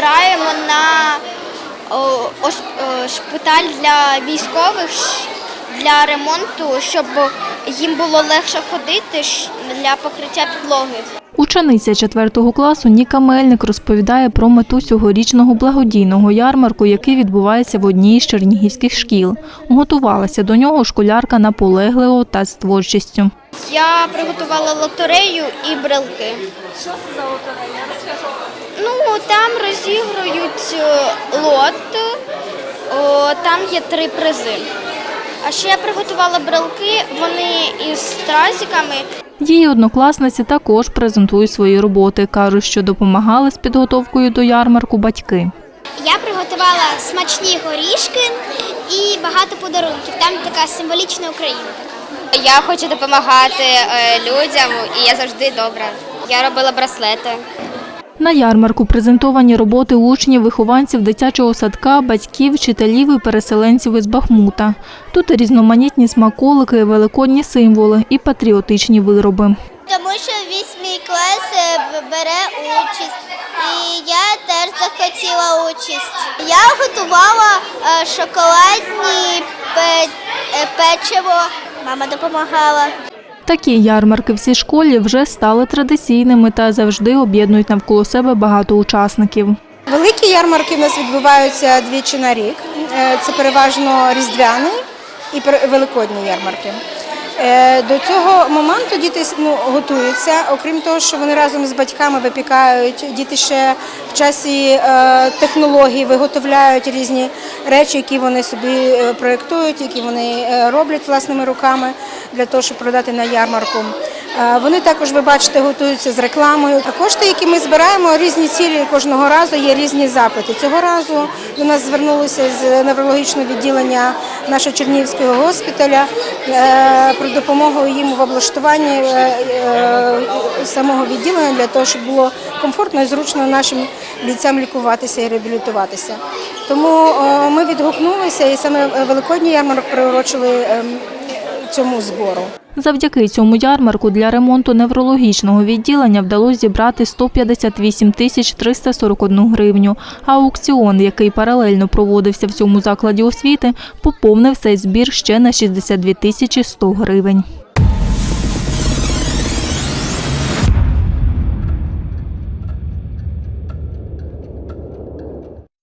на о, ос- е, шпиталь для військових для ремонту, щоб їм було легше ходити для покриття підлоги. Учениця 4 класу Ніка Мельник розповідає про мету цьогорічного благодійного ярмарку, який відбувається в одній з чернігівських шкіл. Готувалася до нього школярка наполегливо та з творчістю. Я приготувала лотерею і брелки. Що це за лотерея? Ну, там розігрують е, лот, о, там є три призи. А ще я приготувала брелки, вони із стразиками. Її однокласниці також презентують свої роботи. кажуть, що допомагали з підготовкою до ярмарку батьки. Я приготувала смачні горішки і багато подарунків. Там така символічна Україна. Я хочу допомагати е, людям, і я завжди добра. Я робила браслети. На ярмарку презентовані роботи учнів, вихованців дитячого садка, батьків, вчителів і переселенців із Бахмута. Тут різноманітні смаколики, великодні символи і патріотичні вироби. Тому що весь мій клас е, бере участь, і я теж захотіла участь. Я готувала е, шоколадні е, печиво. Мама допомагала. Такі ярмарки в цій школі вже стали традиційними та завжди об'єднують навколо себе багато учасників. Великі ярмарки в нас відбуваються двічі на рік. Е, Це переважно різдвяний і великодні ярмарки. Е, До цього моменту діти ну, готуються, окрім того, що вони разом з батьками випікають, діти ще в часі е, технологій виготовляють різні речі, які вони собі е, проєктують, які вони роблять власними руками для того, щоб продати на ярмарку. Е, Вони також, ви бачите, готуються з рекламою. А кошти, які ми збираємо, різні цілі кожного разу є різні запити. Цього разу до нас звернулися з неврологічного відділення нашого Чернігівського госпіталя е, про допомогу їм в облаштуванні е, самого відділення для того, щоб було комфортно і зручно нашим бійцям лікуватися і реабілітуватися. Тому ми відгукнулися і саме Великодній ярмарок приурочили ем, цьому збору. Завдяки цьому ярмарку для ремонту неврологічного відділення вдалося зібрати 158 тисяч 341 гривню. А аукціон, який паралельно проводився в цьому закладі освіти, поповнив цей збір ще на 62 тисячі 100 гривень.